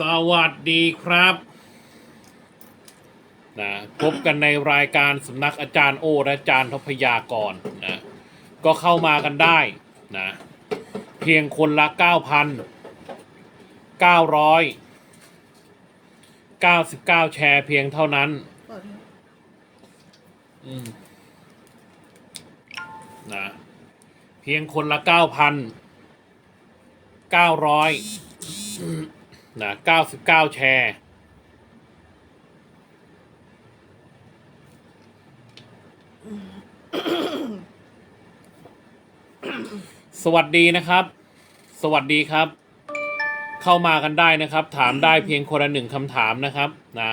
สวัสดีครับนะพบกันในรายการสำนักอาจารย์โอและอาจารย์ทพยากรนะก็เข้ามากันได้นะเพียงคนละ 9,999 แชร์เพียงเท่านั้นอืมนะเพียงคนละ 9,900 นะ99แชร์สวัสดีนะครับ สวัสดีครับ เข้ามากันได้นะครับ ถามได้เพียงคนละหนึ่งคำถามนะครับนะ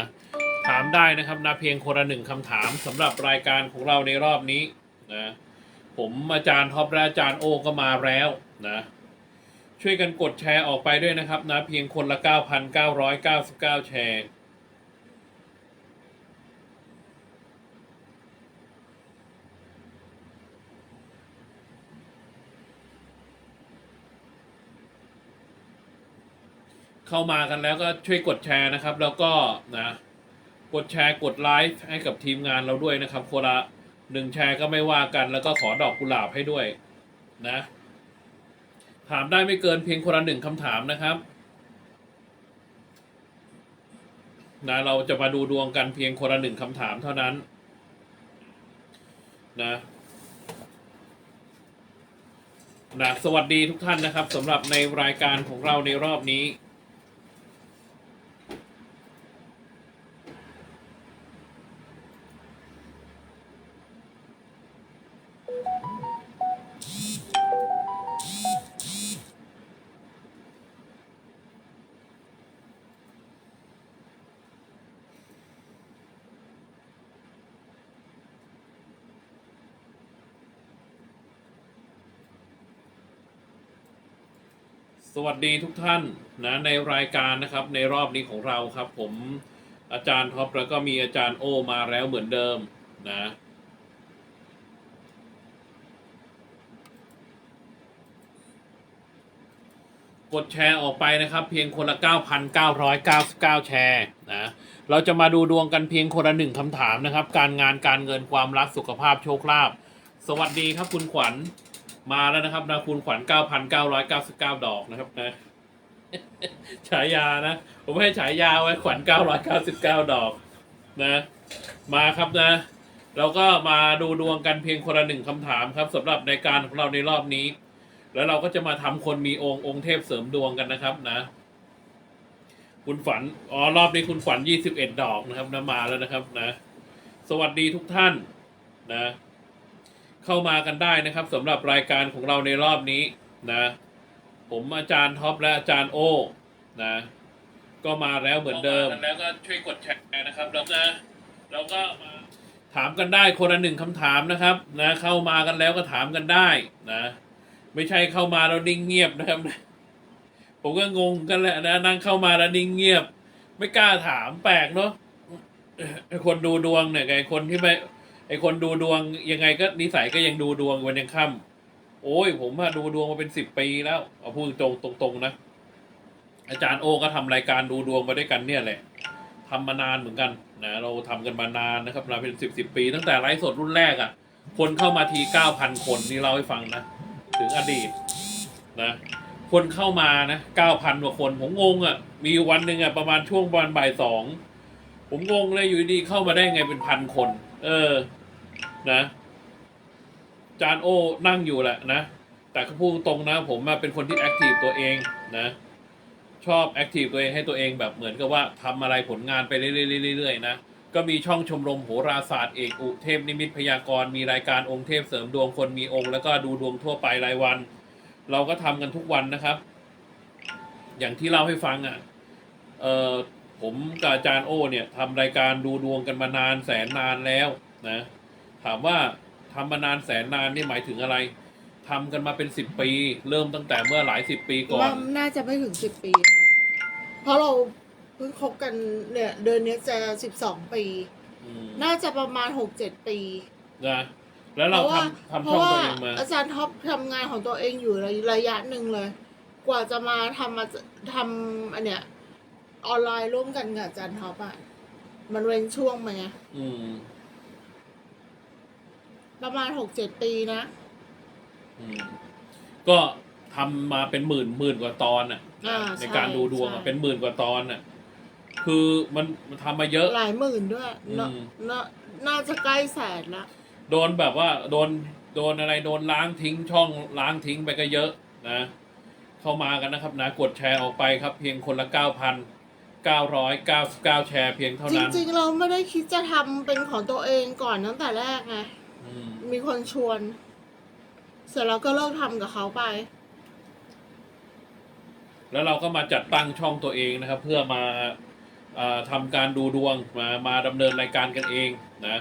ถามได้นะครับนะเพียงคนละหนึ่งคำถามสำหรับรายการของเราในรอบนี้นะผมอาจารย์ท็อปและอาจารย์โอก็มาแล้วนะ ช่วยกันกดแชร์ออกไปด้วยนะครับนะเพียงคนละ 9,999 แชร์เข้ามากันแล้วก็ช่วยกดแชร์นะครับ แล้วก็นะกดแชร์กดไลฟ์ให้กับทีมงานเราด้วยนะครับคนละหนึ่งแชร์ก็ไม่ว่ากัน แล้วก็ขอดอกกุหลาบให้ด้วยนะ ถามได้ไม่เกินเพียงคนละหนึ่งคำถามนะครับนะเราจะมาดูดวงกันเพียงคนละหนึ่งคำถามเท่านั้น นะนะสวัสดีทุกท่านนะครับสำหรับในรายการของเราในรอบนี้ สวัสดีทุกท่านนะในรายการนะครับในรอบนี้ของเราครับผมอาจารย์ท็อปแล้วก็มีอาจารย์โอมาแล้วเหมือนเดิมนะกดแชร์ออกไปนะครับ เพียงคนละ 9,999 แชร์นะเราจะมาดูดวงกันเพียงคนละหนึ่งคำถามนะครับ การงานการเงินความรักสุขภาพโชคลาภสวัสดีครับคุณขวัญ มาแล้วนะครับนะคุณขวัญ 9,999 ดอกนะครับนะฉายานะ ผมให้ฉายาไว้ขวัญ 999 ดอกนะ มาครับนะ เราก็มาดูดวงกันเพียงคนละหนึ่งคำถามครับสำหรับในการของเราในรอบนี้ แล้วเราก็จะมาทำคนมีองค์องค์เทพเสริมดวงกันนะครับนะ คุณฝันอ๋อรอบนี้คุณฝัน 21 ดอกนะครับนะมาแล้วนะครับนะ สวัสดีทุกท่านนะ เข้ามากันได้นะครับสำหรับรายการของเราในรอบนี้นะ ผมอาจารย์ท็อปและอาจารย์โอนะ ก็มาแล้วเหมือนเดิม แล้วก็ช่วยกดแชร์นะครับแล้วนะเราก็มาถามกันได้คนละหนึ่งคำถามนะครับนะเข้ามากันแล้วก็ถามกันได้นะ ไม่ใช่เข้ามาแล้วนิ่งเงียบนะครับ ผมก็งงกันแหละนะนั่งเข้ามาแล้วนิ่งเงียบ ไม่กล้าถามแปลกเนาะไอคนดูดวงเนี่ยไอคนที่ไม่ ไอคนดูดวงยังไงก็นิสัยก็ยังดูดวงวันยังค่ำโอ้ย ผมอะดูดวงมาเป็นสิบปีแล้วเอาพูดตรงตรงๆนะอาจารย์โอก็ทำรายการดูดวงมาด้วยกันเนี่ยแหละทำมานานเหมือนกันนะเราทำกันมานานนะครับมาเป็นสิบสิบปี ตั้งแต่ไลฟ์สดรุ่นแรกอะคนเข้ามาทีเก้าพันคนนี่เล่าให้ฟังนะถึงอดีตนะคนเข้ามานะเก้าพันกว่าคนผมงงอะ่ะมีวันหนึ่งอะ่ะประมาณช่วงประมาณบ่ายสองผมงงเลยอยู่ดีเข้ามาได้ไงเป็นพันคน เออ นะ จานโอนั่งอยู่แหละนะ แต่ก็พูดตรงนะ ผมมาเป็นคนที่แอคทีฟตัวเองนะ ชอบแอคทีฟตัวเองให้ตัวเองแบบเหมือนกับว่าทำอะไรผลงานไปเรื่อยๆๆๆนะก็มีช่องชมรมโหราศาสตร์เอกอุเทพนิมิตพยากรณ์มีรายการองค์เทพเสริมดวงคนมีองค์แล้วก็ดูดวงทั่วไปรายวัน เราก็ทำกันทุกวันนะครับ อย่างที่เล่าให้ฟังอะเออผมกับอาจารย์โอเนี่ยทำรายการดูดวงกันมานานแสนนานแล้วนะ ถามว่าทำมานานแสนนานนี่หมายถึงอะไรทำกันมาเป็นสิบปี เริ่มตั้งแต่เมื่อหลายสิบปีก่อน ว่าน่าจะไม่ถึงสิบปีครับเพราะเราเพิ่งคบกันเนี่ยเดือนนี้จะสิบสองปี อืมน่าจะประมาณหกเจ็ดปีนะแล้วเราเพราะว่าทำทำเพช่องราะว่าตัวเองมา อาจารย์ท็อปทำงานของตัวเองอยู่ระระยะหนึ่งเลย กว่าจะมาทำมาทำอันเนี้ยออนไลน์ร่วมกันกับอาจารย์ท็อปอะมันเว้นช่วงมาไง อืม ประมาณหกเจ็ดปีนะอืมก็ทำมาเป็นหมื่นหมื่นกว่าตอนอะอ่าในการใช่ดูดวงอะใช่เป็นหมื่นกว่าตอนอะคือมันมันทำมาเยอะ หลายหมื่นด้วยเนอะอืม เนอะน่าจะใกล้แสนละโดนแบบว่าโดนโดนอะไรโดนล้างทิ้งช่องล้างทิ้งไปก็เยอะนะ เข้ามากันนะครับนะกดแชร์ออกไปครับ เพียงคนละเก้าพันเก้าร้อยเก้าเก้าแชร์เพียงเท่าจนั้น ริง ๆ เราไม่ได้คิดจะทำเป็นของตัวเองก่อนตั้งแต่แรกไงอื มมีคนชวน เสร็จแล้วก็เลิกทำกับเขาไป แล้วเราก็มาจัดตั้งช่องตัวเองนะครับ เพื่อมาเอ่อทำการดูดวงมามาดำเนินรายการกันเองนะ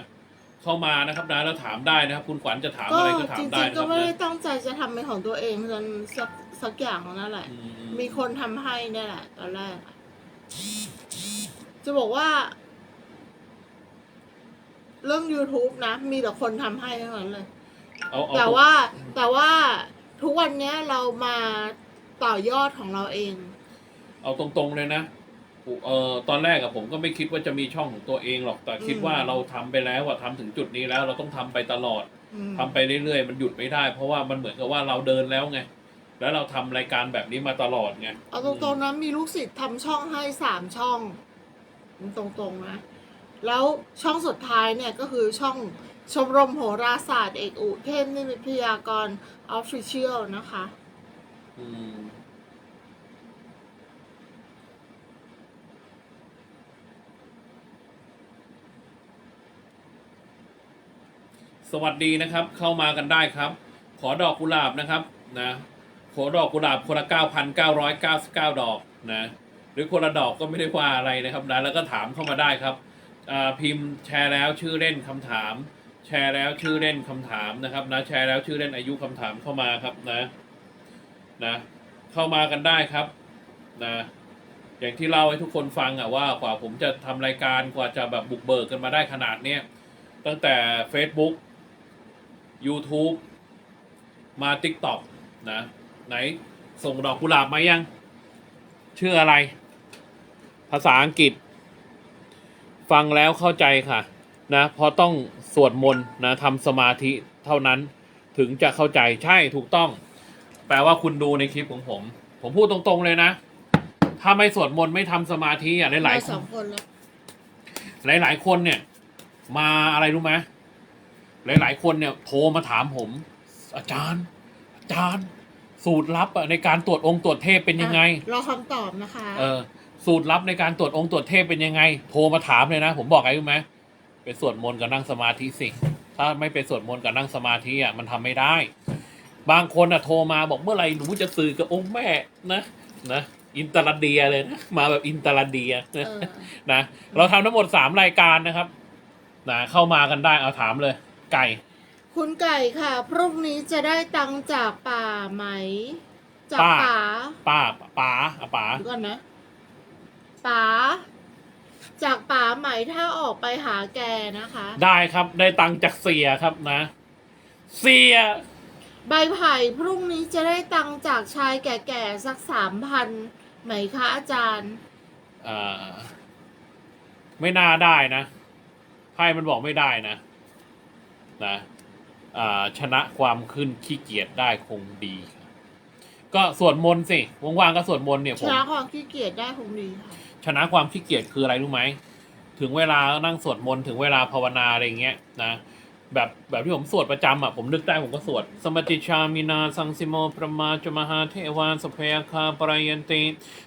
เข้ามานะครับนะแล้วถามได้นะครับ คุณขวัญจะถามก็อะไรก็ถาจมริได้งนะๆคก็รับไม่ได้นะตั้งใจจะทำเป็นของตัวเองจนสักสักอย่างนั่นแหละ อืมมีคนทำให้เนี่ยแหละตอนแรกอะจะบอกว่า เรื่อง YouTube นะ มีแต่คนทำให้ทั้งนั้นเลย เอาเอาแต่ว่าแต่ว่าทุกวันเนี้ยเรามาต่อยอดของเราเอง เอาตรงๆเลยนะเอ่อตอนแรกอะผมก็ไม่คิดว่าจะมีช่องของตัวเองหรอกแต่คิดอืม ว่าเราทำไปแล้วอะทำถึงจุดนี้แล้ว เราต้องทำไปตลอด อืม ทำไปเรื่อยๆ มันหยุดไม่ได้ เพราะว่ามันเหมือนกับว่าเราเดินแล้วไง แล้วเราทำรายการแบบนี้มาตลอดไงเอาตรงๆนะมีลูกศิษย์ทำช่องให้สามช่องตรงๆนะ แล้วช่องสุดท้ายเนี่ยก็คือช่องชมรมโหราศาสตร์เอกอุเทพนิมิตพยากรออฟฟิเชียลนะคะ อืมสวัสดีนะครับ เข้ามากันได้ครับ ขอดอกกุหลาบนะครับนะขอดอกกุหลาบคนละเก้าพันเก้าร้อยเก้าสิบเก้าดอกนะ หรือคนละดอกก็ไม่ได้ว่าอะไรนะครับนะแล้วก็ถามเข้ามาได้ครับ พิมพ์แชร์แล้วชื่อเล่นคำถาม แชร์แล้วชื่อเล่นคำถามนะครับนะแชร์แล้วชื่อเล่นอายุคำถามเข้ามาครับนะนะเข้ามากันได้ครับนะอย่างที่เล่าให้ทุกคนฟังอะว่ากว่าผมจะทำรายการกว่าจะแบบบุกเบิกกันมาได้ขนาดเนี้ยตั้งแต่ Facebook YouTube มา TikTok นะไหนส่งดอกกุหลาบมายัง ชื่ออะไร ภาษาอังกฤษ ฟังแล้วเข้าใจค่ะนะเพราะต้องสวดมนต์นะทำสมาธิเท่านั้นถึงจะเข้าใจใช่ถูกต้อง แปลว่าคุณดูในคลิปของผม ผมพูดตรงๆเลยนะ ถ้าไม่สวดมนต์ไม่ทำสมาธิอะหลายๆคสนองคนแล้วหลาย ๆ คนเนี่ย มาอะไรรู้ไหมหลาย ๆ คนเนี่ยโทรมาถามผม อาจารย์ อาจารย์ สูตรลับอะในการตรวจองค์ตรวจเทพเป็นยังไงรอคำตอบนะคะ เออ สูตรลับในการตรวจองค์ตรวจเทพเป็นยังไง โทรมาถามเลยนะ ผมบอกไงรู้ไหมไปสวดมนต์กับนั่งสมาธิสิ ถ้าไม่ไปสวดมนต์กับนั่งสมาธิอะมันทำไม่ได้ บางคนอะโทรมาบอกเมื่อไหร่หนูจะสื่อกับองค์แม่นะนะอินตราเดียเลยนะมาแบบอินตราเดียเอนะอนะเราทำทั้งหมดสามรายการนะครับนะเข้ามากันได้เอาถามเลย ไก่ คุณไก่ค่ะ พรุ่งนี้จะได้ตังค์จากป่าไหม จากป้าป่าป้าป๋าอะป๋าเดี๋ยวก่อนนะ ป๋าจากป๋าไหมถ้าออกไปหาแกนะคะ ได้ครับ ได้ตังค์จากเสียครับนะ เสีย ใบไผ่พรุ่งนี้จะได้ตังค์จากชายแก่ๆสักสามพันไหมคะอาจารย์อ่าไม่น่าได้นะไพ่มันบอกไม่ได้นะ นะอ่าชนะความขึ้นขี้เกียจได้คงดีครับก็สวดมนต์สิว่างๆก็สวดมนต์เนี่ยชผมนะความขี้เกียจได้คงดีค่ะ ชนะความขี้เกียจคืออะไรรู้ไหมถึงเวลานั่งสวดมนต์ถึงเวลาภาวนาอะไรเงี้ยนะแบบแบบที่ผมสวดประจำอะผมนึกได้ผมก็สวด สมติชามินาสังสิโมพระมาจมหาเทวาสเพยคาปรายันติ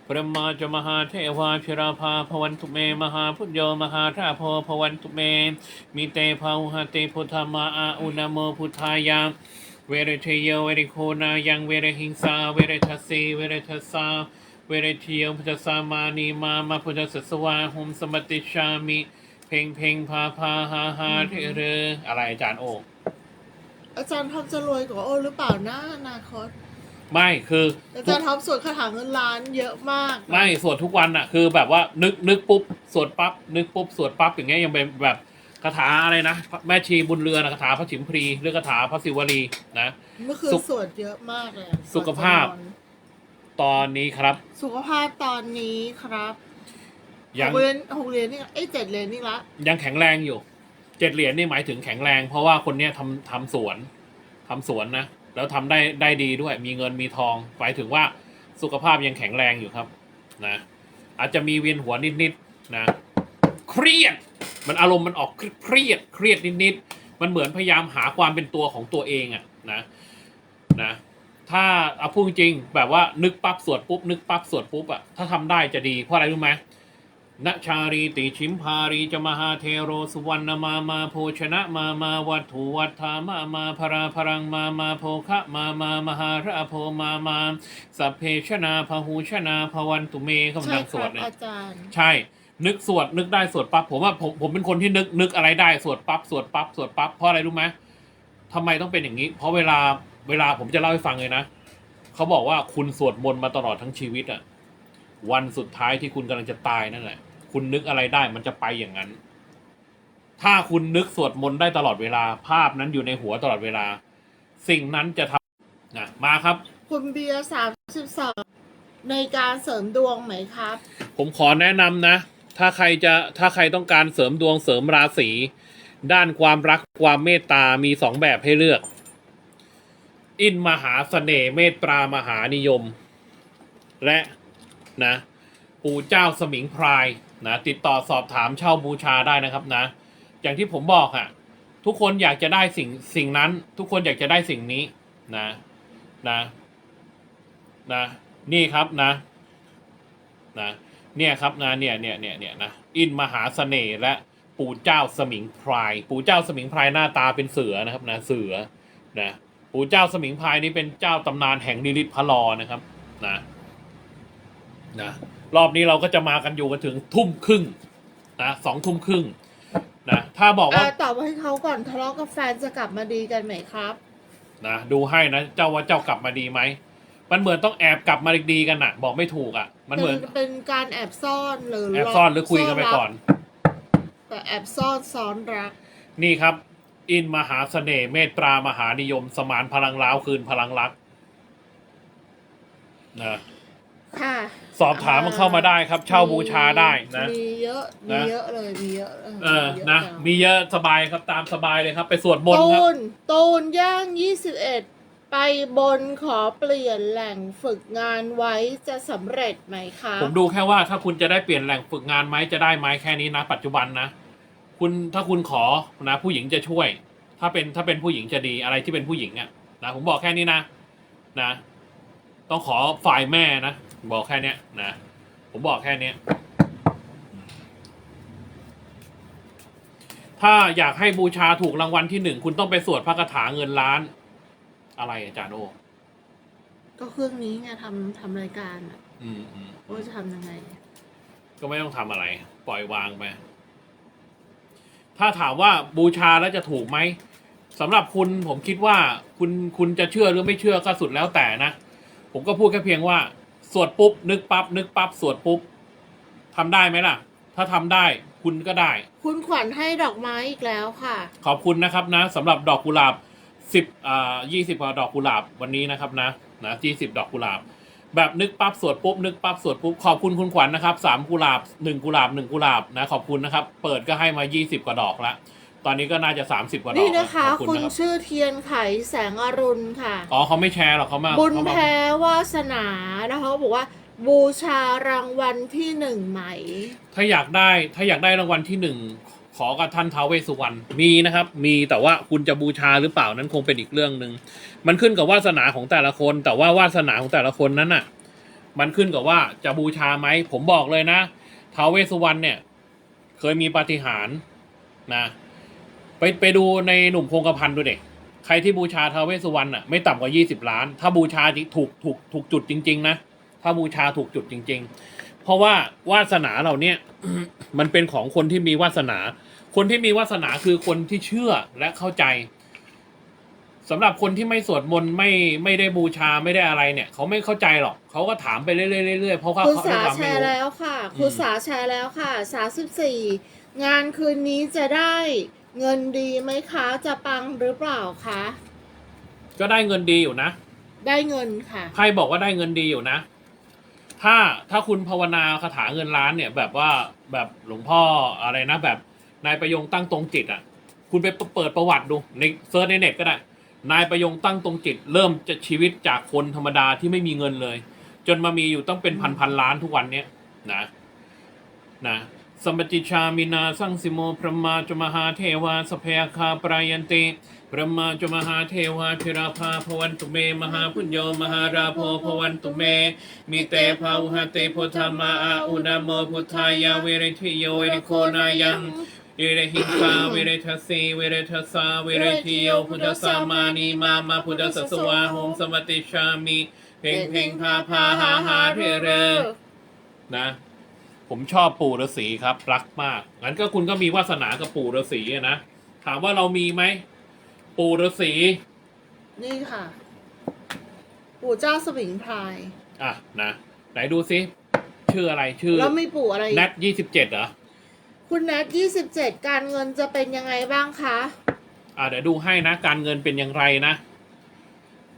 พระมาจมหาเทวาพิราภาพวันตุเม มหาพุทโยมหาราโพพวันตุเมมิเตภาหุหติพุทธมาอาอุณโมพุทธายาเวรเทโยเวริโคนายังเวรหิงสาเวรทัสสีเวรทัสสา เวรเทียวพุทธสามานีมามาพุทธสัสวาหุมสมติชามิ เพ่งเพ่งพาพาฮาฮาเทเรออะไรอาจารย์โออาจารย์ท็อปจะรวยกว่าโอ้หรือเปล่านะอนาคต ไม่คืออาจารย์ท็อปสวดคาถาเงินล้านเยอะมากไม่สวดทุกวันอะคือแบบว่านึกนึกปุ๊บสวดปั๊บนึกปุ๊บสวดปั๊บอย่างเงี้ยยังเป็นแบบคาถาอะไรนะแม่ชีบุญเรือนอะคาถาพระฉิมพรีหรือคาถาพระศิวลีนะเมื่อคืนสุขสวดเยอะมากเลยอะสุขภาพก่อนจะนอน ตอนนี้ครับ สุขภาพตอนนี้ครับยัหงกเหรียญหกเหรียญนี่เอ้ยเจ็ดเหรียญนี่ละยังแข็งแรงอยู่เจ็ดเหรียญนี่หมายถึงแข็งแรง เพราะว่าคนเนี้ยทำทำสวนทำสวนนะแล้วทำได้ได้ดีด้วย มีเงินมีทองหมายถึงว่าสุขภาพยังแข็งแรงอยู่ครับนะอาจจะมีเวียนหัวนิดๆนะเครียด มันอารมณ์มันออกเครียดเครียดนิดๆมันเหมือนพยายามหาความเป็นตัวของตัวเองอะนะนะ ถ้าเอาพูดจริงๆแบบว่านึกปั๊บสวดปุ๊บนึกปั๊บสวดปุ๊บอะถ้าทำได้จะดีเพราะอะไรรู้ไหมนชารีติชิมพารีจะมหาเทโรสุวรรณมามาโภชนะมามาวัตถุวัฏฐามามาพราพรังมามาโภคะมามามหาระโพมามาสัพเพชนาพหูชนาพวันตุเมคำใช่ดังคสวรัดบเนี่ยอาจารย์ใช่นึกสวดนึกได้สวดปั๊บผมว่าผมผมเป็นคนที่นึกนึกอะไรได้สวดปั๊บสวดปั๊บสวดปั๊บเพราะอะไรรู้ไหมทำไมต้องเป็นอย่างนี้ เพราะเวลา เวลาผมจะเล่าให้ฟังเลยนะเขาบอกว่าคุณสวดมนต์มาตลอดทั้งชีวิตอะวันสุดท้ายที่คุณกำลังจะตายนั่นแหละ คุณนึกอะไรได้มันจะไปอย่างนั้น ถ้าคุณนึกสวดมนต์ได้ตลอดเวลา ภาพนั้นอยู่ในหัวตลอดเวลา สิ่งนั้นจะทำนะมาครับ คุณเบียร์สามสิบสองในการเสริมดวงไหมครับ ผมขอแนะนำนะ ถ้าใครจะถ้าใครต้องการเสริมดวงเสริมราศีด้านความรักความเมตตามีสองแบบให้เลือก อินมหาเสน่ห์เมตตามหานิยม และนะปู่เจ้าสมิงพรายนะติดต่อสอบถามเช่าบูชาได้นะครับนะ อย่างที่ผมบอกอะทุกคนอยากจะได้สิ่งสิ่งนั้น ทุกคนอยากจะได้สิ่งนี้นะนะนะนี่ครับนะนะเนี่ยครับนะเนี่ยเนี่ยเนี่ยเนี่ยนะอินมหาเสน่ห์และปู่เจ้าสมิงพราย ปู่เจ้าสมิงพรายหน้าตาเป็นเสือนะครับนะเสือนะ ปู่เจ้าสมิงพรายนี่เป็นเจ้าตำนานแห่งนิริตพระลอนะครับนะนะรอบนี้เราก็จะมากันอยู่กันถึงทุ่มครึ่งนะสองทุ่มครึ่งนะถ้าบอกว่าอ่าตอบให้เขาก่อนทะเลาะกับแฟนจะกลับมาดีกันไหมครับนะดูให้นะเจ้าว่าเจ้ากลับมาดีไหมมันเหมือนต้องแอบกลับมาดีกันอะบอกไม่ถูกอะมันเหมือนเป็นเป็นการแอบซ่อนหรือแอบซ่อนหรือคุยกันไปก่อนแต่แอบซ่อนซ้อนรัก นี่ครับ อินมหาเสน่ห์เมตตามหานิยม สมานพลังล้าวคืนพลังรักนะค่ะสอบถามมันเข้ามาได้ครับ เช่าบูชาได้นะมีเยอะมีนะเยอะเลยมีเยอะเออมียนะจังมีเยอะสบายครับตามสบายเลยครับ ไปสวดมนต์คตูรับนตูนย่าง21ไปบนขอเปลี่ยนแหล่งฝึกงานไว้จะสำเร็จไหมคะ ผมดูแค่ว่าถ้าคุณจะได้เปลี่ยนแหล่งฝึกงานไหมจะได้ไหมแค่นี้นะ ปัจจุบันนะ คุณถ้าคุณขอนะผู้หญิงจะช่วย ถ้าเป็นถ้าเป็นผู้หญิงจะดีอะไรที่เป็นผู้หญิงอะ่ะนะผมบอกแค่นี้นะนะ ต้องขอฝ่ายแม่นะบอกแค่เนี้ยนะผมบอกแค่เนี้ยถ้าอยากให้บูชาถูกรางวัลที่หนึ่งคุณต้องไปสวดพระคาถาเงินล้าน อะไรอาจารย์โอก็เครื่องนี้ไงทำทำรายการอะอืมอืมว่าจะทำยังไง ก็ไม่ต้องทำอะไร ปล่อยวางไป ถ้าถามว่าบูชาแล้วจะถูกไหมสำหรับคุณผมคิดว่าคุณคุณจะเชื่อหรือไม่เชื่อก็สุดแล้วแต่นะ ผมก็พูดแค่เพียงว่า สวดปุ๊บ นึกปั๊บนึกปั๊บสวดปุ๊บทำได้ไหมล่ะ ถ้าทำได้คุณก็ได้ คุณขวัญให้ดอกไม้อีกแล้วค่ะ ขอบคุณนะครับนะสำหรับดอกกุหลาบสิบอ่ายี่สิบกว่าดอกกุหลาบวันนี้นะครับนะนะยี่สิบดอกกุหลาบ แบบนึกปั๊บสวดปุ๊บนึกปั๊บสวดปุ๊บขอบคุณคุณขวัญนะครับสามกุหลาบหนึ่งกุหลาบหนึ่งกุหลาบนะขอบคุณนะครับ เปิดก็ให้มายี่สิบกว่าดอกละตอนนี้ก็น่าจะสามสิบกว่าดอกนี่นะคะ ขอบคุณนะครับชื่อเทียนไขแสงอรุณค่ะ อ๋อเขาไม่แชร์หรอกเขามาบุญเขามาแพ้วาสนานะคะเขาบอกว่า บูชารางวัลที่หนึ่งไหม ถ้าอยากได้ถ้าอยากได้รางวัลที่หนึ่งข ขอกับท่านท้าวเวสสุวรรณมีนะครับ มีแต่ว่าคุณจะบูชาหรือเปล่านั้นคงเป็นอีกเรื่องหนึ่งมันขึ้นกับวาสนาของแต่ละคน แต่ว่าวาสนาของแต่ละคนนั้นน่ะ มันขึ้นกับว่าจะบูชาไหมผมบอกเลยนะท้าวเวสสุวรรณเนี่ย เคยมีปาฏิหาริย์นะไปไปดูในหนุ่มคงกระพันดูเด็กใครที่บูชาท้าวเวสสุวรรณอะไม่ต่ำกว่ายี่สิบล้าน ถ้าบูชาถูกถูกถูกจุดจริง ๆ นะถ้าบูชาถูกจุดจริง ๆ เพราะว่าวาสนาเหล่าเนี้ยมันเป็นของคนที่มีวาสนา คนที่มีวาสนาคือคนที่เชื่อและเข้าใจสำหรับคนที่ไม่สวดมนต์ไม่ไม่ได้บูชาไม่ได้อะไรเนี่ย เขาไม่เข้าใจหรอกเขาก็ถามไปเรื่อยๆเรื่อยๆเพราะว่าคุณเขาสาด้วยความแชไม่ร์รู้ แล้วค่ะ คุณสาแชร์แล้วค่ะสาสิบสี่งานคืนนี้จะได้เงินดีไหมคะ จะปังหรือเปล่าคะ ก็ได้เงินดีอยู่นะ ได้เงินค่ะ ไพ่บอกว่าได้เงินดีอยู่นะ ถ้าถ้าคุณภาวนาคาถาเงินล้านเนี่ย แบบว่าแบบหลวงพ่ออะไรนะแบบ นายประยงตั้งตรงจิตอะ คุณไปเปิดประวัติดูในเซิร์ชในเน็ตก็ได้ นายประยงตั้งตรงจิต เริ่มจะชีวิตจากคนธรรมดาที่ไม่มีเงินเลย จนมามีอยู่ต้องเป็นพันพันล้านทุกวันเนี้ยนะนะสัมปติชามินาสังสิโมพระมาจมหาเทวาสเพคาปรายันติพระมาจมหาเทวาธิราภาพวันตุเม มหาพุญโยมหาราโพพวันตุเมมิเตภาวุหเตโพธามาอาอุณโมพุทธายาเวริทิโยเอริโคนายัง วเรหิงคาเวเรทัสสีเวเรทัสสาเวเรทิโยพุทธสามานีมามาพุทธสสวาหงสมติชามิเพ่งเพ่งพาพาหาหาเรเรนะ ผมชอบปู่ฤาษีครับ รักมาก งั้นก็คุณก็มีวาสนากับปู่ฤาษีอะนะ ถามว่าเรามีไหม ปู่ฤาษี นี่ค่ะ ปู่เจ้าสวิงพราย อะนะ ไหนดูซิ ชื่ออะไรชื่อ แล้วมีปู่อะไรอีกแนทยี่สิบเจ็ดเหรอ คุณแนทยี่สิบเจ็ดการเงินจะเป็นยังไงบ้างคะ อ่าเดี๋ยวดูให้นะ การเงินเป็นอย่างไรนะ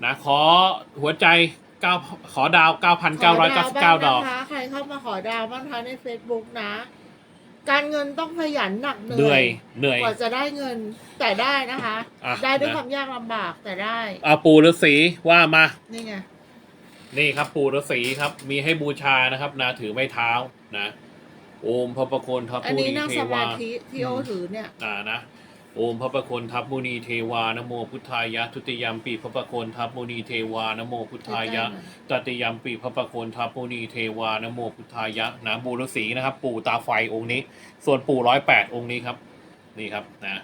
นะ ขอหัวใจเก้าขอดาวเก้าพันเก้าร้อยเก้าสิบเก้าดอกขนะคะใครเข้ามาขอดาวบ้างคะใน Facebook นะ การเงินต้องขยันหนักเหเหนื่นื่ออยยเหนื่อยกว่าจะได้เงินแต่ได้นะคะอะได้ด้วยนะความยากลำบากแต่ได้อ่าปู่ฤาษีว่ามานี่ไงนี่ครับปู่ฤาษีครับ มีให้บูชานะครับนะถือไม้เท้านะ โอมพระประโคนทัพอันมุนี้นีนั่งเทสวามาธิที่โออืมถือเนี่ย อ่านะ โอมพระประโคนทัพมุนีเทวานโมพุทธายะทุติยมปีพระประโคนทัพมุนีเทวานโมพุทธายะ ตติยมปีพระประโคนทัพมุนีเทวานโมพุทธายะนะบูรสีนะครับ ปู่ตาไฟองค์นี้ ส่วนปู่ร้อยแปดองค์นี้ครับ นี่ครับนะ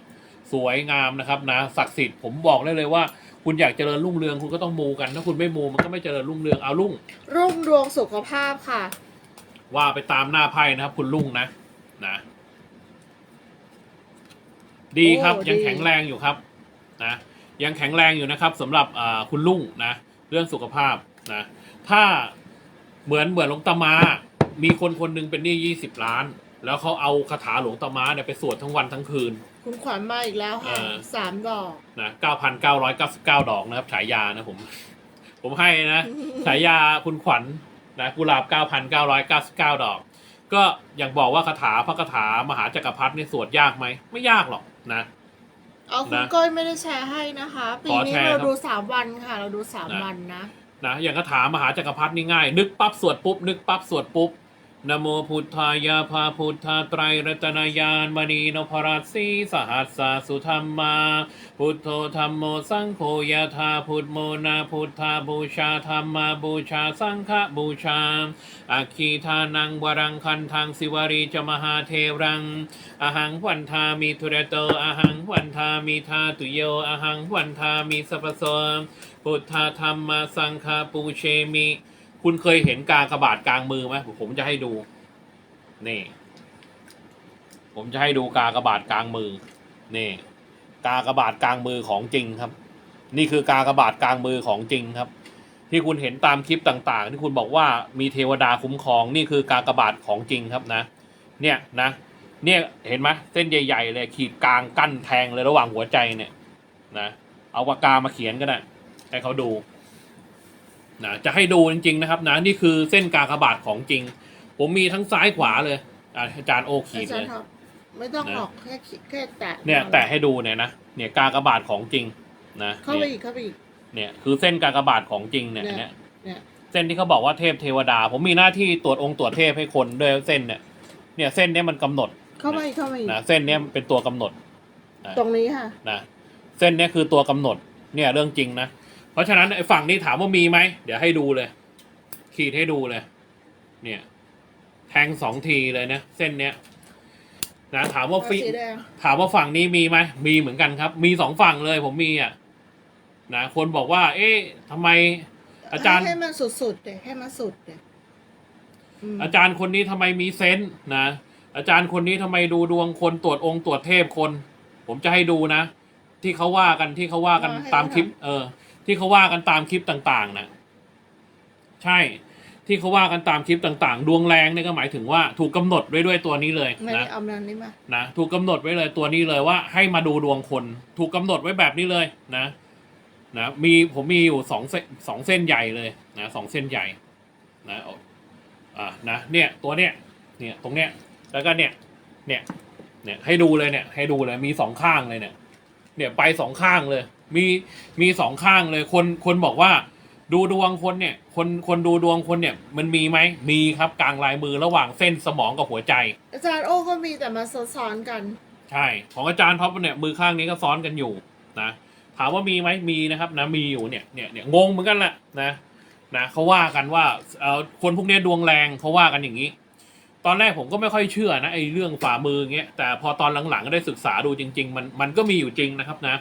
สวยงามนะครับนะศักดิ์สิทธิ์ผมบอกได้เลยว่า คุณอยากเจริญรุ่งเรืองคุณก็ต้องมูกัน ถ้าคุณไม่มูมันก็ไม่เจริญรุ่งเรืองเอารุ่งรุ่งดวงสุขภาพค่ะ ว่าไปตามหน้าไพ่นะครับ คุณลุงนะนะ ดีครับโอ้ยังดีแข็งแรงอยู่ครับนะยังแข็งแรงอยู่นะครับสำหรับอ่าคุณลุงนะ เรื่องสุขภาพนะถ้าเหมือนเหมือนหลวงตามา มีคนคนหนึงเป็นหนี้ยี่สิบล้าน แล้วเขาเอาคาถาหลวงตามาเนี่ยไปสวดทั้งวันทั้งคืน คุณขวัญมาอีกแล้วค่ะเออ สามดอก นะเก้าพันเก้าร้อยเก้าสิบเก้าดอกนะครับ ฉายานะผม ผมให้นะ ฉายาคุณขวัญ นะกุหลาบ 9,999 ดอก ก็อย่างบอกว่าคาถาพระคาถามหาจักรพรรดินี่สวดยากไหม ไม่ยากหรอกนะเอาคุณนะก้อยไม่ได้แชร์ให้นะคะปีขอนี้แชร์เราครับดูสามวันค่ะ เราดูสามนะวันนะนะอย่างคาถามหาจักรพรรดินี่ง่าย นึกปั๊บสวดปุ๊บนึกปั๊บสวดปุ๊บ นโมพุทธายาภาพุทธาไตรรัตนายานมณีนพรัตสีสหัสสาสุธรรมา พุทโธธรรมโมสังโฆยะธาพุทโมนาพุทธาบูชาธรรมาบูชาสังฆบูชาอาคีทานังวรังคันทางสิวารีจมหาเทรัง อหังวันทามิทุเรโตอหังวันทามิทาตุโยอหังวันทามิสัพพโสพุทธาธรรมาสังฆาปูเชมิ คุณเคยเห็นกากระบาดกลางมือไหมผมจะให้ดู นี่ ผมจะให้ดูกากระบาดกลางมือ นี่ กากระบาทกลางมือของจริงครับ นี่คือกากระบาทกลางมือของจริงครับ ที่คุณเห็นตามคลิปต่างๆ ที่คุณบอกว่ามีเทวดาคุ้มครอง นี่คือกากระบาทของจริงครับนะ เนี่ยนะ เนี่ยเห็นไหมเส้นใหญ่ๆเลยขีดกลางกั้นแทงเลยระหว่างหัวใจเนี่ย นะ เอาปากกามาเขียนก็ได้ให้เขาดู นะจะให้ดูจริงๆนะครับนะนี่คือเส้นกากบาทของจริง ผมมีทั้งซ้ายขวาเลยอะอาจารย์โอขีอาดจารเลยย์ครับไม่ต้องนะออกแค่ขีดแค่แตะเนี่ยแตะให้ดูเนี่ยนะเนี่ยกากบาทของจริงนะเข้าไปเนี่ยอีกเข้าไปอีกเนี่ยคือเส้นกากบาทของจริงเนี่ยเนี่ยเนี่ยเนี่ยเส้นที่เขาบอกว่าเทพเทวดา ผมมีหน้าที่ตรวจองค์ตรวจเทพให้คนด้วยเส้นเนี่ย เนี่ยเส้นเนี้ยมันกำหนด เข้าไปอีกเข้าไปอีกนะเส้นเนี้ยเป็นตัวกำหนด ตรงนี้ค่ะนะเส้นเนี้ยคือตัวกำหนด เนี่ยเรื่องจริงนะ เพราะฉะนั้นไอ้ฝั่งนี้ถามว่ามีไหม เดี๋ยวให้ดูเลย ขีดให้ดูเลย เนี่ย แทงสองทีเลยนะ เส้นเนี้ยนะถามว่าฟิสีแดงถามว่าฝั่งนี้มีไหม มีเหมือนกันครับ มีสองฝั่งเลยผมมีอะนะคนบอกว่า เอ๊ะทำไม อาจารย์ ให้มันสุดๆเดี๋ยวให้มันสุดเดี๋ยวมอาจารย์คนนี้ทำไมมีเซนส์นะ อาจารย์คนนี้ทำไมดูดวงคนตรวจองค์ตรวจเทพคน ผมจะให้ดูนะ ที่เขาว่ากันที่เขาว่ากันตามคลิป เออ ที่เขาว่ากันตามคลิปต่างๆนะใช่ที่เขาว่ากันตามคลิปต่างๆ ดวงแรงเนี่ยก็หมายถึงว่าถูกกำหนดไว้ด้วยตัวนี้เลยไม่ได้นะเอามันนี้มานะถูกกำหนดไว้เลยตัวนี้เลยว่าให้มาดูดวงคน ถูกกำหนดไว้แบบนี้เลยนะนะมีผมมีอยู่สองเส้นสองเส้นใหญ่เลยนะสองเส้นใหญ่นะอ่านะเนี่ยตัวเนี้ยเนี่ยตรงเนี้ยแล้วก็เนี่ยเนี่ยเนี่ยให้ดูเลยเนี่ยให้ดูเลยมีสองข้างเลยเนี่ยเนี่ยไปสองข้างเลย มีมีสองข้างเลยคนคนบอกว่า ดูดวงคนเนี่ย คนคนดูดวงคนเนี่ย มันมีไหมมีครับกลางลายมือระหว่างเส้นสมองกับหัวใจ อาจารย์โอ้ก็มีแต่มาซ้อนๆกัน ใช่ ของอาจารย์ท็อปเนี่ยมือข้างนี้ก็ซ้อนกันอยู่นะถามว่ามีไหมมีนะครับนะมีอยู่เนี่ยเนี่ยเนี่ยงงเหมือนกันแหละนะนะเขาว่ากันว่าเอ่อคนพวกเนี้ยดวงแรงเขาว่ากันอย่างนี้ ตอนแรกผมก็ไม่ค่อยเชื่อนะไอ้เรื่องฝ่ามือเงี้ยแต่พอตอนหลังๆก็ได้ศึกษาดูจริง ๆ มันมันก็มีอยู่จริงนะครับนะ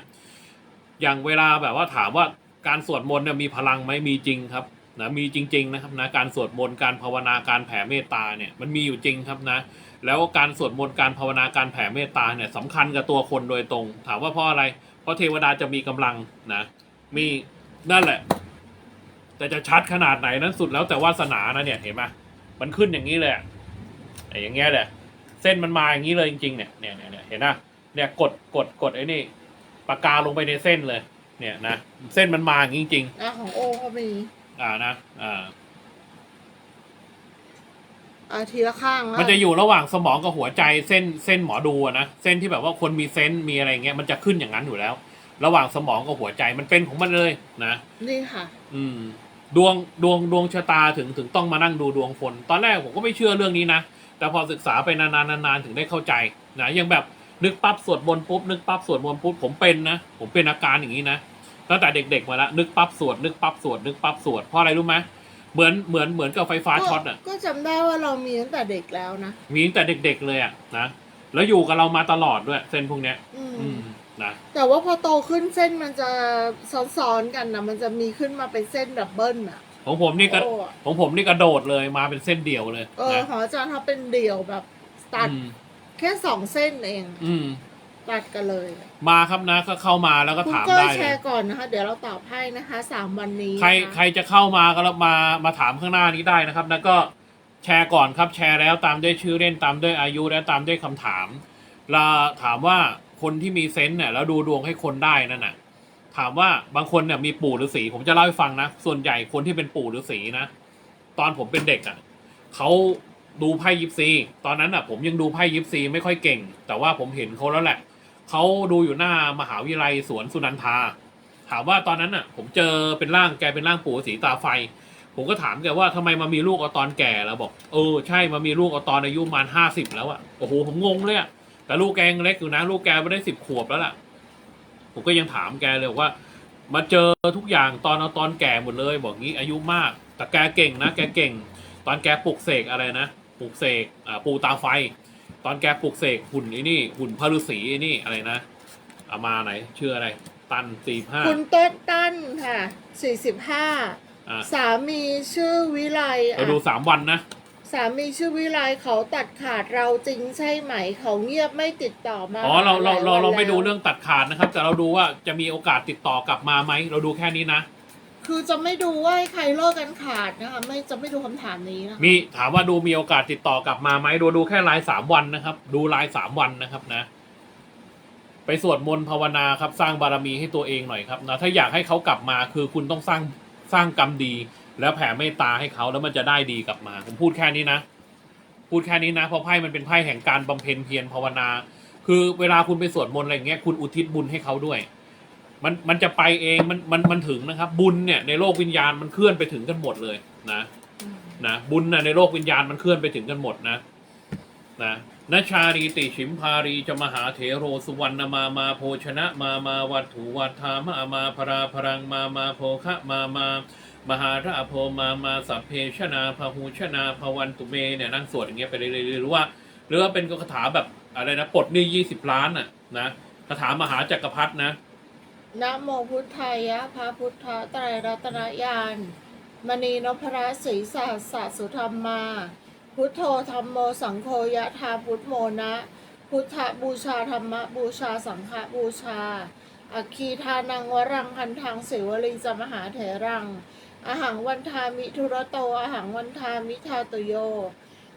อย่างเวลาแบบว่าถามว่าการสวดมนต์เนี่ยมีพลังไหมมีจริงครับนะมีจริง ๆ นะครับนะการสวดมนต์การภาวนาการแผ่เมตตาเนี่ยมันมีอยู่จริงครับนะแล้วการสวดมนต์การภาวนาการแผ่เมตตาเนี่ยสำคัญกับตัวคนโดยตรง ถามว่าเพราะอะไร เพราะเทวดาจะมีกำลังนะมีนั่นแหละ แต่จะชัดขนาดไหนนั้นสุดแล้วแต่วาสนานะเนี่ยเห็นไหมมันขึ้นอย่างนี้เลยไอ้อย่างเงี้ยเลยเส้นมันมาอย่างนี้เลยจริงๆเนี่ยเนี่ยเนี่ยเห็นนะเนี่ยกดกดกดไอ้นี่ ปากกาลงไปในเส้นเลย เนี่ยนะ เส้นมันมาอย่างนี้จริง อะของโอก็มีๆ อ่านะ อ่า อะทีละข้างแล้วมันจะอยู่ระหว่างสมองกับหัวใจเส้นเส้นหมอดูอะนะเส้นที่แบบว่าคนมีเซนส์มีอะไรเงี้ยมันจะขึ้นอย่างนั้นอยู่แล้ว ระหว่างสมองกับหัวใจมันเป็นของมันเลยนะ นี่ค่ะ อืมดวงดวงดวงชะตาถึงถึงต้องมานั่งดูดวงคน ตอนแรกผมก็ไม่เชื่อเรื่องนี้นะ แต่พอศึกษาไปนานๆนานๆถึงได้เข้าใจนะยังแบบ นึกปั๊บสวดมนต์ปุ๊บนึกปั๊บสวดมนต์ปุ๊บผมเป็นนะผมเป็นอาการอย่างนี้นะตั้งแต่เด็กๆมาแล้วนึกปั๊บสวดนึกปั๊บสวดนึกปั๊บสวดเพราะอะไรรู้ไหมเหมือนเหมือนเหมือนกับไฟฟ้าช็อตอะก็จำได้ว่าเรามีตั้งแต่เด็กแล้วนะมีตั้งแต่เด็ก ๆ เลยอะนะแล้วอยู่กับเรามาตลอดด้วย เส้นพวกเนี้ย อืมอืมนะแต่ว่าพอโตขึ้นเส้นมันจะซ้อนๆกันนะมันจะมีขึ้นมาเป็นเส้นดับเบิลอะของผมนี่ก็โอ้อะของผมนี่กระโดดเลยมาเป็นเส้นเดียวเลยเออนะของอาจารย์เขาเป็นเดี่ยวแบบตัดอืม แค่สองเส้นเองอืม ตัดกันเลยมาครับนะก็เข้ามาแล้วก็คุณถามก้อยได้แชเลยร์ก่อนนะคะ เดี๋ยวเราตอบให้นะคะสามวันนี้ใครนะะใครจะเข้ามาก็แล้วมามาถามข้างหน้านี้ได้นะครับแล้วก็แชร์ก่อนครับแชร์แล้วตามด้วยชื่อเล่นตามด้วยอายุและตามด้วยคำถามเราถามว่าคนที่มีเซนส์เนี่ยแล้วดูดวงให้คนได้นั่นน่ะ ถามว่าบางคนเนี่ยมีปู่ฤาษีผมจะเล่าให้ฟังนะ ส่วนใหญ่คนที่เป็นปู่ฤาษีนะ ตอนผมเป็นเด็กอะเขา ดูไพ่ยิปซี ตอนนั้นอะ ผมยังดูไพ่ยิปซีไม่ค่อยเก่ง แต่ว่าผมเห็นเขาแล้วแหละเขาดูอยู่หน้ามหาวิทยาลัยสวนสุนันทา ถามว่าตอนนั้นอะ ผมเจอเป็นร่างแกเป็นร่างปู่ฤาษีตาไฟ ผมก็ถามแกว่าทำไมมามีลูกเอาตอนแก่แล้วบอกเออใช่มามีลูกเอาตอนอายุประมาณห้าสิบแล้วอะโอ้โหผมงงเลยอะแต่ลูกแกงเล็กอยู่นะลูกแกไม่ได้สิบขวบแล้วล่ะ ผมก็ยังถามแกเลยว่า มาเจอทุกอย่างตอนเอาตอนแก่หมดเลย บอกงี้อายุมาก แต่แกเก่งนะแกเก่ง ตอนแกปลุกเสกอะไรนะ ปลุกเสกอ่าปูตาไฟ ตอนแกปลุกเสกหุ่นไอ้นี่ หุ่นพระฤาษีไอ้นี่อะไรนะเอามาไหนชื่ออะไร ตันสี่ห้าคุณต้นตั้นค่ะสี่สิบห้าอ่าสามีชื่อวิไลเราดูอะสามวันนะ สามีชื่อวิไลเขาตัดขาดเราจริงใช่ไหมเขาเงียบไม่ติดต่อมาอ๋อเราเราเราหลยวันเราไม่ดูแล้วเรื่องตัดขาดนะครับ แต่เราดูว่าจะมีโอกาสติดต่อกลับมาไหมเราดูแค่นี้นะ คือจะไม่ดูว่าใครเลิกกันขาดนะคะไม่จะไม่ดูคำถามนี้นะคะมีถามว่าดูมีโอกาสติดต่อกลับมาไหมดูดูแค่รายสามวันนะครับ ดูรายสามวันนะครับนะ ไปสวดมนต์ภาวนาครับ สร้างบารมีให้ตัวเองหน่อยครับนะถ้าอยากให้เขากลับมาคือคุณต้องสร้างสร้างกรรมดี แล้วแผ่เมตตาให้เขาแล้วมันจะได้ดีกลับมา ผมพูดแค่นี้นะ พูดแค่นี้นะเพราะไพ่มันเป็นไพ่แห่งการบำเพ็ญเพียรภาวนา คือเวลาคุณไปสวดมนต์อะไรอย่างเงี้ยคุณอุทิศบุญให้เขาด้วย มันมันจะไปเองมันมันมันถึงนะครับ บุญเนี่ยในโลกวิญญาณมันเคลื่อนไปถึงกันหมดเลยนะนะบุญนะในโลกวิญญาณมันเคลื่อนไปถึงกันหมดนะนะนชารีติชิมพารีจะมหาเถโรสุวรรณมามาโภชนะมามาวัตถุวัฏฐามามาพราพรังมามาโภคะมามามหาราโพมามาสัพเพชนาพหูชนาพวันตุเมเนี่ยนั่งสวดอย่างเงี้ยไปเรื่อยๆหรือว่าหรือว่าเป็นคาถาแบบอะไรนะปลดหนี้ยี่สิบล้านน่ะนะคาถามหาจักรพรรดินะ นะโมพุทธายะพระพุทธไตรรัตนญาณมณีนพรัศรีสัสสะสุธรรมา พุทโธธรรมโมสังโฆยะธาพุทโมนะ พุทธบูชาธรรมบูชาสังฆบูชา อัคคีทานังวรังคันทังเสวลิงจมหาเถรังอาหังวันทามิทุรโตอาหังวันทามิทาตโย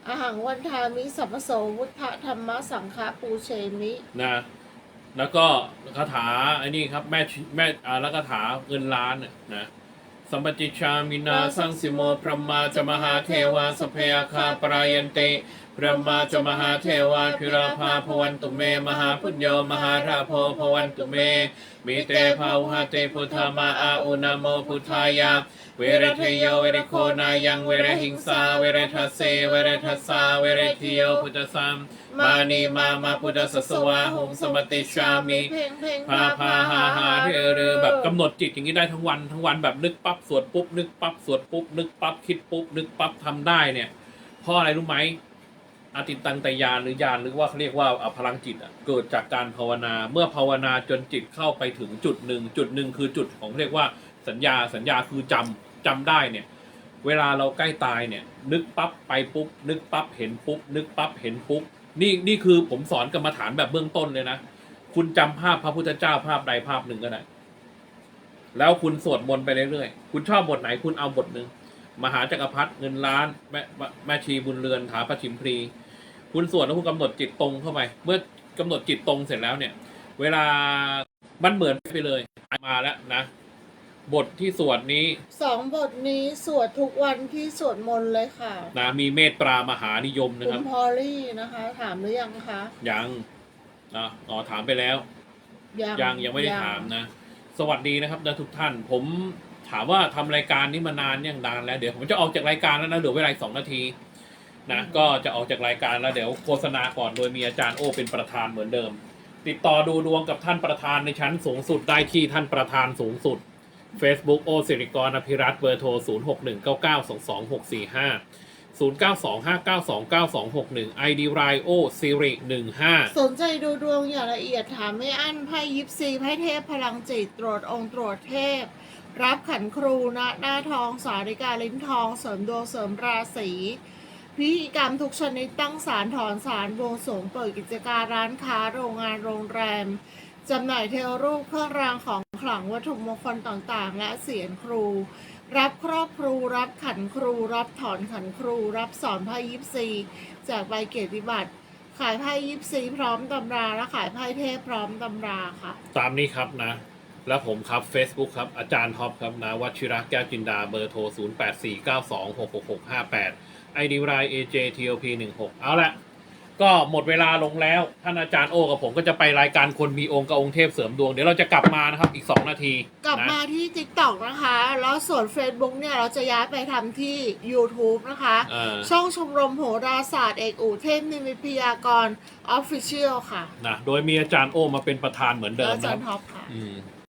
อาหังวันทามิสัพโสวุฒธรรมสังฆปูเชมินะ แล้วก็คาถาไอ้นี่ครับแม่แม่อ่าแล้วคาถาเงินล้านน่ะนะสัมปติชามินาสังสิโมพระมาจมหาเทวาสเพยาคาปรายันเต ระมาจมหาเทวาพิราภาพวันตุเม มหาพุญโยมหาราโพพวันตุเม มีเตภาวหาเตพุทธามาอาอุนาโมพุทธายาเวรเทโยเวรโคนายังเวรหิงสาเวรทัสเสเวรทัสสาเวรเทโยพุทธสัมมานีมามาพุทธสสวาหงสมติชามิพาพาหาหาเรือเรแบบกำหนดจิตอย่างนี้ได้ทั้งวันทั้งวันแบบนึกปั๊บสวดปุ๊บนึกปั๊บสวดปุ๊บนึกปั๊บคิดปุ๊บนึกปั๊บทำได้เนี่ยเพราะอะไรรู้ไหม อาติตังตยานหรือยานหรือว่าเขาเรียกว่าพลังจิตอะเกิดจากการภาวนาเมื่อภาวนาจนจิตเข้าไปถึงจุดหนึ่งจุดหนึ่งคือจุดของเรียกว่าสัญญาสัญญาคือจำจำได้เนี่ย เวลาเราใกล้ตายเนี่ย นึกปั๊บไปปุ๊บนึกปั๊บเห็นปุ๊บนึกปั๊บเห็นปุ๊บนี่นี่คือผมสอนกรรมฐานแบบเบื้องต้นเลยนะคุณจำภาพพระพุทธเจ้าภาพใดภาพหนึ่งก็ได้แล้วคุณสวดมนต์ไปเรื่อยๆ คุณชอบบทไหนคุณเอาบทหนึ่งมหาจักรพรรดิเงินล้านแม่แม่แม่ชีบุญเรือนถาประชิมพรี คุณสวดแล้วคุณกำหนดจิตตรงเข้าไป เมื่อกำหนดจิตตรงเสร็จแล้วเนี่ย เวลามันเหมือนไปเลยมาแล้วนะ บทที่สวดนี้สองบทนี้สวดทุกวันที่สวดมนต์เลยค่ะ นะมีเมตตามหานิยมนะคุครัณบ พอลลี่นะคะ ถามหรือยังคะยังนะอ๋อถามไปแล้ว ยังยังยังไม่ได้ถามนะ สวัสดีนะครับนะทุกท่าน ผมถามว่าทำรายการนี้มานานยังนานแล้ว เดี๋ยวผมจะออกจากรายการแล้วนะเหลือเวลาอีกสองนาที นะก็จะออกจากรายการแล้วเดี๋ยวโฆษณาก่อนโดยมีอาจารย์โอเป็นประธานเหมือนเดิม ติดต่อดูดวงกับท่านประธานในชั้นสูงสุดได้ที่ท่านประธานสูงสุด Facebook โอสิริกรอภิรัตน์เบอร์โทร 0 6 1 9 9 2 2 6 4 5 0 9 2 5 9 2 9 2 6 1 ID r i o สิริ15 สนใจดูดวงอย่างละเอียดถามไม่อั้นไพ่ยิปซีไพ่เทพพลังจิตตรวจองค์ตรวจเทพ รับขันครูณหน้าทองสาริกาลิ้นทองเสริมดวงเสริมราศี พิธีกรรมทุกชนิดตั้งศาลถอนศาลบวงสรงเปิดกิจการร้านค้าโรงงานโรงแรมจำหน่ายเทวรูปเครื่องรางของขลังวัตถุมงคลต่างๆ และเสียงครู รับครอบครู รับขันครู รับถอนขันครู รับสอนไพ่ยิปซีจากใบเกียรติบัตรขายไพ่ยิปซีพร้อมตำราและขายไพ่เทพพร้อมตำราค่ะ ตามนี้ครับนะ แล้วผมครับ Facebook ครับ อาจารย์ท็อปครับนะวัชิระแก้วจินดาเบอร์โทร 0 8 4 9 2 6 6 6 5 8 ID ราย AJTOP 1 6เอาละก็หมดเวลาลงแล้ว ท่านอาจารย์โอกับผมก็จะไปรายการคนมีองค์กับองค์เทพเสริมดวง เดี๋ยวเราจะกลับมานะครับอีก 2 นาทีกลับนะมาที่ TikTok นะคะ แล้วส่วน Facebook เนี่ย เราจะย้ายไปทำที่ YouTube นะคะอ่าช่องชมรมโหราศาสตร์เอกอูเทพนิมิตพยากร Official ค่ะนะโดยมีอาจารย์โอมาเป็นประธานเหมือนเดิแล้วมอานะจาครรับย์ท็อปค่ะ อืม